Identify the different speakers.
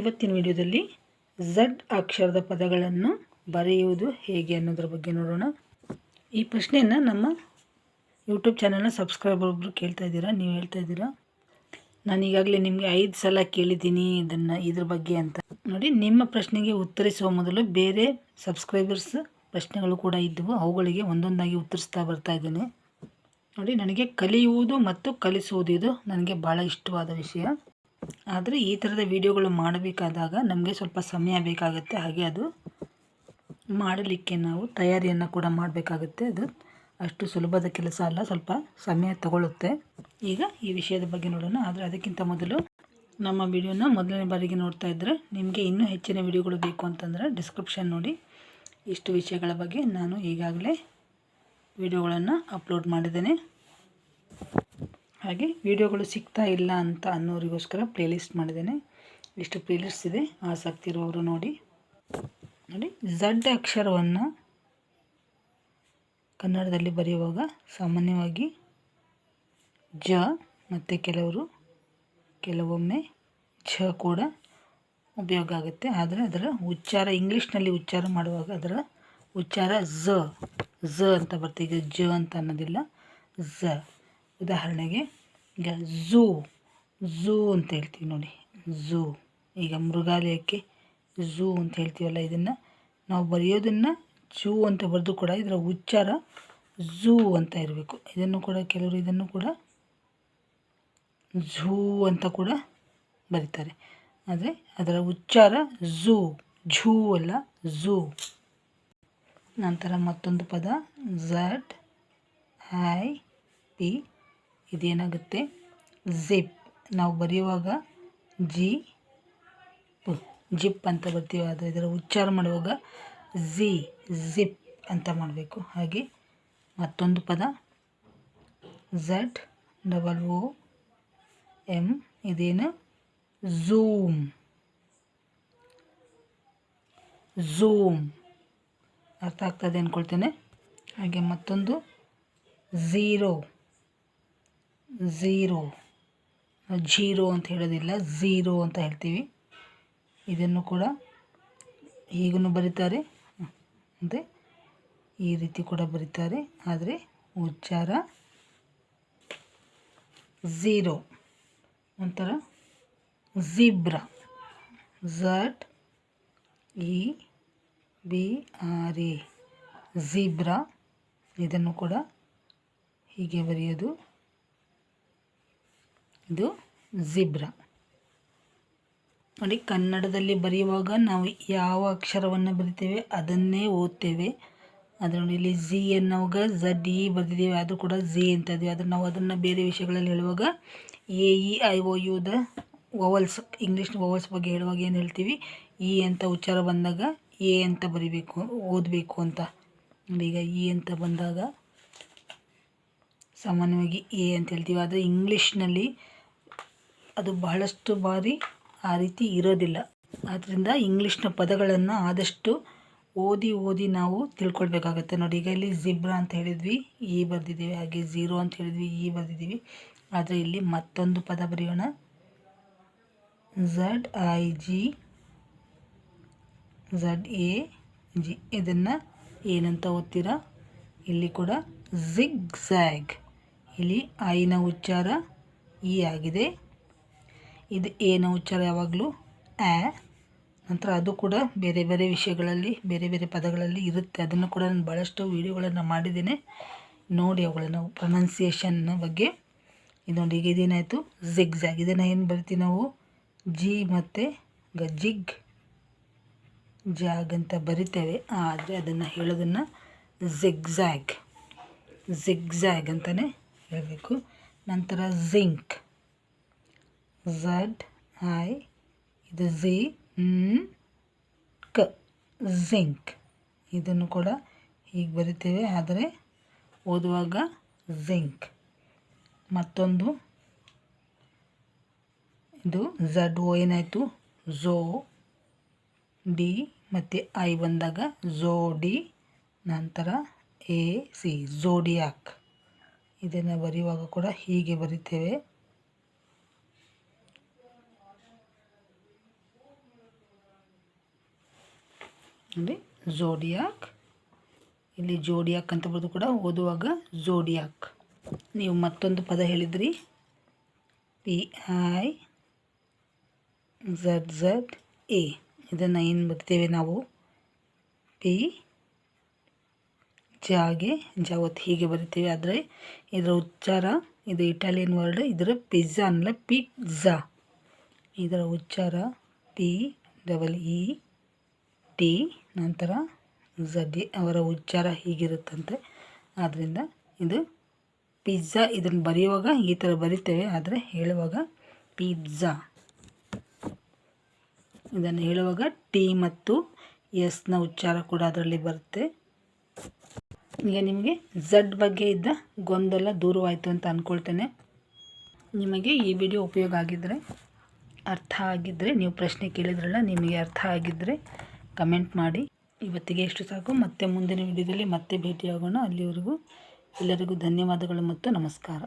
Speaker 1: ಇವತ್ತಿನ ವಿಡಿಯೋದಲ್ಲಿ ಝಡ್ ಅಕ್ಷರದ ಪದಗಳನ್ನು ಬರೆಯುವುದು ಹೇಗೆ ಅನ್ನೋದ್ರ ಬಗ್ಗೆ ನೋಡೋಣ. ಈ ಪ್ರಶ್ನೆಯನ್ನು ನಮ್ಮ ಯೂಟ್ಯೂಬ್ ಚಾನಲ್ನ ಸಬ್ಸ್ಕ್ರೈಬರ್ ಒಬ್ಬರು ಕೇಳ್ತಾ ಇದ್ದೀರಾ? ನೀವು ಹೇಳ್ತಾ ಇದ್ದೀರಾ? ನಾನು ಈಗಾಗಲೇ ನಿಮಗೆ ಐದು ಸಲ ಕೇಳಿದ್ದೀನಿ ಇದನ್ನು, ಇದ್ರ ಬಗ್ಗೆ ಅಂತ. ನೋಡಿ, ನಿಮ್ಮ ಪ್ರಶ್ನೆಗೆ ಉತ್ತರಿಸುವ ಮೊದಲು ಬೇರೆ ಸಬ್ಸ್ಕ್ರೈಬರ್ಸ್ ಪ್ರಶ್ನೆಗಳು ಕೂಡ ಇದ್ದವು ಅವುಗಳಿಗೆ ಒಂದೊಂದಾಗಿ ಉತ್ತರಿಸ್ತಾ ಬರ್ತಾ ಇದ್ದೇನೆ. ನೋಡಿ, ನನಗೆ ಕಲಿಯುವುದು ಮತ್ತು ಕಲಿಸುವುದು ಇದು ನನಗೆ ಭಾಳ ಇಷ್ಟವಾದ ವಿಷಯ. ಆದರೆ ಈ ಥರದ ವೀಡಿಯೋಗಳು ಮಾಡಬೇಕಾದಾಗ ನಮಗೆ ಸ್ವಲ್ಪ ಸಮಯ ಬೇಕಾಗುತ್ತೆ. ಹಾಗೆ ಅದು ಮಾಡಲಿಕ್ಕೆ ನಾವು ತಯಾರಿಯನ್ನು ಕೂಡ ಮಾಡಬೇಕಾಗುತ್ತೆ. ಅದು ಅಷ್ಟು ಸುಲಭದ ಕೆಲಸ ಅಲ್ಲ, ಸ್ವಲ್ಪ ಸಮಯ ತಗೊಳ್ಳುತ್ತೆ ಈಗ ಈ ವಿಷಯದ ಬಗ್ಗೆ ನೋಡೋಣ. ಆದರೆ ಅದಕ್ಕಿಂತ ಮೊದಲು ನಮ್ಮ ವಿಡಿಯೋನ ಮೊದಲನೇ ಬಾರಿಗೆ ನೋಡ್ತಾ ಇದ್ದರೆ ನಿಮಗೆ ಇನ್ನೂ ಹೆಚ್ಚಿನ ವಿಡಿಯೋಗಳು ಬೇಕು ಅಂತಂದರೆ ಡಿಸ್ಕ್ರಿಪ್ಷನ್ ನೋಡಿ. ಇಷ್ಟು ವಿಷಯಗಳ ಬಗ್ಗೆ ನಾನು ಈಗಾಗಲೇ ವಿಡಿಯೋಗಳನ್ನು ಅಪ್ಲೋಡ್ ಮಾಡಿದ್ದೇನೆ. ಹಾಗೆ ವಿಡಿಯೋಗಳು ಸಿಗ್ತಾ ಇಲ್ಲ ಅಂತ ಅನ್ನೋರಿಗೋಸ್ಕರ ಪ್ಲೇಲಿಸ್ಟ್ ಮಾಡಿದ್ದೇನೆ. ಇಷ್ಟು ಪ್ಲೇಲಿಸ್ಟ್ ಇದೆ. ಆಸಕ್ತಿ ಇರುವವರು ನೋಡಿ. ನೋಡಿ ಝಡ್ ಅಕ್ಷರವನ್ನು ಕನ್ನಡದಲ್ಲಿ ಬರೆಯುವಾಗ ಸಾಮಾನ್ಯವಾಗಿ ಜ ಮತ್ತು ಕೆಲವರು, ಕೆಲವೊಮ್ಮೆ ಝ ಕೂಡ ಉಪಯೋಗ ಆಗುತ್ತೆ. ಆದರೆ ಅದರ ಉಚ್ಚಾರ, ಇಂಗ್ಲೀಷ್ನಲ್ಲಿ ಉಚ್ಚಾರ ಮಾಡುವಾಗ ಅದರ ಉಚ್ಚಾರ ಝ ಝ ಅಂತ ಬರ್ತೀವಿ ಜ ಅಂತ ಅನ್ನೋದಿಲ್ಲ. ಝ. ಉದಾಹರಣೆಗೆ ಈಗ ಝೂ ಝೂ ಅಂತ ಹೇಳ್ತೀವಿ ನೋಡಿ. ಝೂ. ಈಗ ಮೃಗಾಲಯಕ್ಕೆ ಝೂ ಅಂತ ಹೇಳ್ತೀವಲ್ಲ, ಇದನ್ನು ನಾವು ಬರೆಯೋದನ್ನು ಝೂ ಅಂತ ಬರೆದು ಕೂಡ ಇದರ ಉಚ್ಚಾರ ಝೂ ಅಂತ ಇರಬೇಕು. ಇದನ್ನು ಕೂಡ ಕೆಲವರು ಇದನ್ನು ಕೂಡ ಝೂ ಅಂತ ಕೂಡ ಬರೀತಾರೆ. ಆದರೆ ಅದರ ಉಚ್ಚಾರ ಝೂ ಝೂ ಅಲ್ಲ, ಝೂ. ನಂತರ ಮತ್ತೊಂದು ಪದ, ಝಡ್, ಐ, ಪಿ. ಇದೇನಾಗುತ್ತೆ? ಜಿಪ್ ನಾವು ಬರೆಯುವಾಗ ಜಿ, ಜಿಪ್ ಅಂತ ಬರ್ತೀವಿ. ಆದರೆ ಇದರ ಉಚ್ಚಾರ ಮಾಡುವಾಗ ಝಿ ಜಿಪ್ ಅಂತ ಮಾಡಬೇಕು. ಹಾಗೆ ಮತ್ತೊಂದು ಪದ, ಝಡ್, ಡಬಲ್ ಓ, ಎಂ, ಇದೇನು? ಝೂಮ್. ಝೂಮ್. ಅರ್ಥ ಆಗ್ತದೆ ಅಂದ್ಕೊಳ್ತೇನೆ ಹಾಗೆ ಮತ್ತೊಂದು, ಝೀರೋ. ಝೀರೋ. ಜೀರೋ ಅಂತ ಹೇಳೋದಿಲ್ಲ, ಝೀರೋ ಅಂತ ಹೇಳ್ತೀವಿ. ಇದನ್ನು ಕೂಡ ಹೀಗೂ ಬರೀತಾರೆ. ಅಂದರೆ ಈ ರೀತಿ ಕೂಡ ಬರೀತಾರೆ. ಆದರೆ ಉಚ್ಚಾರ ಝೀರೋ. ನಂತರ zebra. Z E B, R, A. Zebra. ಇದನ್ನು ಕೂಡ ಹೀಗೆ ಬರೆಯೋದು ಇದು ಝಿಬ್ರಾ. ನೋಡಿ, ಕನ್ನಡದಲ್ಲಿ ಬರೆಯುವಾಗ ನಾವು ಯಾವ ಅಕ್ಷರವನ್ನು ಬರಿತೇವೆ ಅದನ್ನೇ ಓದ್ತೇವೆ. ಅದರ ಇಲ್ಲಿ ಝಿ ಅನ್ನೋವಾಗ ಝಡ್ ಇ ಬರೆದಿದ್ದೇವೆ ಅದು ಕೂಡ ಝಿ ಅಂತ ಇದ್ದೀವಿ. ಆದರೆ ನಾವು ಅದನ್ನು ಬೇರೆ ವಿಷಯಗಳಲ್ಲಿ ಹೇಳುವಾಗ A, E, I O U the vowels, English vowels ಬಗ್ಗೆ ಹೇಳುವಾಗ ಏನು ಹೇಳ್ತೀವಿ? ಇ ಅಂತ ಉಚ್ಚಾರ ಬಂದಾಗ ಎ ಅಂತ ಬರಿಬೇಕು, ಓದಬೇಕು ಅಂತ. ಈಗ ಇ ಅಂತ ಬಂದಾಗ ಸಾಮಾನ್ಯವಾಗಿ ಎ ಅಂತ ಹೇಳ್ತೀವಿ. ಆದರೆ ಇಂಗ್ಲೀಷ್ನಲ್ಲಿ ಅದು ಬಹಳಷ್ಟು ಬಾರಿ ಆ ರೀತಿ ಇರೋದಿಲ್ಲ. ಆದ್ದರಿಂದ ಇಂಗ್ಲೀಷ್ನ ಪದಗಳನ್ನು ಆದಷ್ಟು ಓದಿ ಓದಿ ನಾವು ತಿಳ್ಕೊಳ್ಬೇಕಾಗತ್ತೆ. ನೋಡಿ, ಈಗ ಇಲ್ಲಿ ಜಿಬ್ರಾ ಅಂತ ಹೇಳಿದ್ವಿ, ಈ ಬರೆದಿದ್ದೀವಿ, ಹಾಗೆ ಝೀರೋ ಅಂತ ಹೇಳಿದ್ವಿ, ಈ ಬರೆದಿದ್ದೀವಿ. ಆದರೆ ಇಲ್ಲಿ ಮತ್ತೊಂದು ಪದ ಬರೆಯೋಣ. Z I G, Z A G. ಇದನ್ನು ಏನಂತ ಓದ್ತೀರಾ? ಇಲ್ಲಿ ಕೂಡ ಝಿಗ್ ಝ್ಯಾಗ್ ಇಲ್ಲಿ ಐನ ಉಚ್ಚಾರ ಇ ಆಗಿದೆ. ಇದು ಏನು ಉಚ್ಚಾರ ಯಾವಾಗಲೂ ಆ. ನಂತರ ಅದು ಕೂಡ ಬೇರೆ ಬೇರೆ ವಿಷಯಗಳಲ್ಲಿ, ಬೇರೆ ಬೇರೆ ಪದಗಳಲ್ಲಿ ಇರುತ್ತೆ. ಅದನ್ನು ಕೂಡ ನಾನು ಭಾಳಷ್ಟು ವೀಡಿಯೋಗಳನ್ನು ಮಾಡಿದ್ದೇನೆ. ನೋಡಿ ಅವುಗಳನ್ನು. ಪ್ರೊನೌನ್ಸಿಯೇಷನ್ ಬಗ್ಗೆ. ಇದು ನೋಡಿ ಈಗ ಇದೇನಾಯಿತು? ಝಿಗ್ ಝ್ಯಾಗ್ ಇದನ್ನು ಏನು ಬರ್ತೀವಿ ನಾವು? ಜಿ ಮತ್ತು ಜಿಗ್ ಜಾಗ್ ಅಂತ ಬರಿತೇವೆ. ಆದರೆ ಅದನ್ನು ಹೇಳೋದನ್ನು ಝಿಗ್ಝ್ಯಾಗ್ ಝಿಗ್ಝ್ಯಾಗ್ ಅಂತಲೇ ಹೇಳಬೇಕು. ನಂತರ ಝಿಂಕ್ ಝಡ್ ಐ ಇದು ಝಿ ಕ ಝಿಂಕ್ ಇದನ್ನು ಕೂಡ ಹೀಗೆ ಬರಿತೇವೆ, ಆದರೆ ಓದುವಾಗ ಝಿಂಕ್ ಮತ್ತೊಂದು, ಇದು ಝಡ್ ಓ ಏನಾಯಿತು? ಝೋ ಡಿ, ಮತ್ತು ಐ ಬಂದಾಗ ಝೋ ಡಿ, ನಂತರ ಎ ಸಿ ಝೋಡಿಯಾಕ್. ಇದನ್ನು ಬರೆಯುವಾಗ ಕೂಡ ಹೀಗೆ ಬರಿತೇವೆ. ನೋಡಿ ಜೋಡಿಯಾಕ್ ಇಲ್ಲಿ ಜೋಡಿಯಾಕ್ ಅಂತ ಬರೋದು ಕೂಡ ಓದುವಾಗ ಜೋಡಿಯಾಕ್ ನೀವು ಮತ್ತೊಂದು ಪದ ಹೇಳಿದ್ರಿ. P I Z Z A ಇದನ್ನು ಏನು ಬರ್ತೇವೆ ನಾವು? ಪಿ ಜಾಗೆ, ಜಾವತ್ ಹೀಗೆ ಬರಿತೀವಿ. ಆದರೆ ಇದರ ಉಚ್ಚಾರ, ಇದು ಇಟಾಲಿಯನ್ ವರ್ಡ್ ಇದರ ಪಿಜ್ಜಾ ಅನ್ನಲ್ಲ ಪಿಜ್ಜಾ ಇದರ ಉಚ್ಚಾರ ಪಿ ಡಬಲ್ ಇ ಟಿ ನಂತರ ಝದಿ ಅವರ ಉಚ್ಚಾರ ಹೀಗಿರುತ್ತಂತೆ. ಆದ್ದರಿಂದ ಇದು ಪಿಜ್ಜಾ ಇದನ್ನು ಬರೆಯುವಾಗ ಈ ಥರ ಬರಿತೇವೆ, ಆದರೆ ಹೇಳುವಾಗ ಪಿಜ್ಜಾ. ಇದನ್ನು ಹೇಳುವಾಗ ಟಿ ಮತ್ತು ಎಸ್ನ ಉಚ್ಚಾರ ಕೂಡ ಅದರಲ್ಲಿ ಬರುತ್ತೆ. ಈಗ ನಿಮಗೆ ಝಡ್ ಬಗ್ಗೆ ಇದ್ದ ಗೊಂದಲ ದೂರವಾಯಿತು ಅಂತ ಅಂದ್ಕೊಳ್ತೇನೆ ನಿಮಗೆ ಈ ವಿಡಿಯೋ ಉಪಯೋಗ ಆಗಿದ್ದರೆ ಅರ್ಥ ಆಗಿದ್ದರೆ ನೀವು ಪ್ರಶ್ನೆ ಕೇಳಿದ್ರಲ್ಲ, ನಿಮಗೆ ಅರ್ಥ ಆಗಿದ್ದರೆ ಕಮೆಂಟ್ ಮಾಡಿ. ಇವತ್ತಿಗೆ ಎಷ್ಟು ಸಾಕು. ಮತ್ತೆ ಮುಂದಿನ ವಿಡಿಯೋದಲ್ಲಿ ಮತ್ತೆ ಭೇಟಿಯಾಗೋಣ. ಅಲ್ಲಿವರೆಗೂ ಎಲ್ಲರಿಗೂ ಧನ್ಯವಾದಗಳು ಮತ್ತು ನಮಸ್ಕಾರ.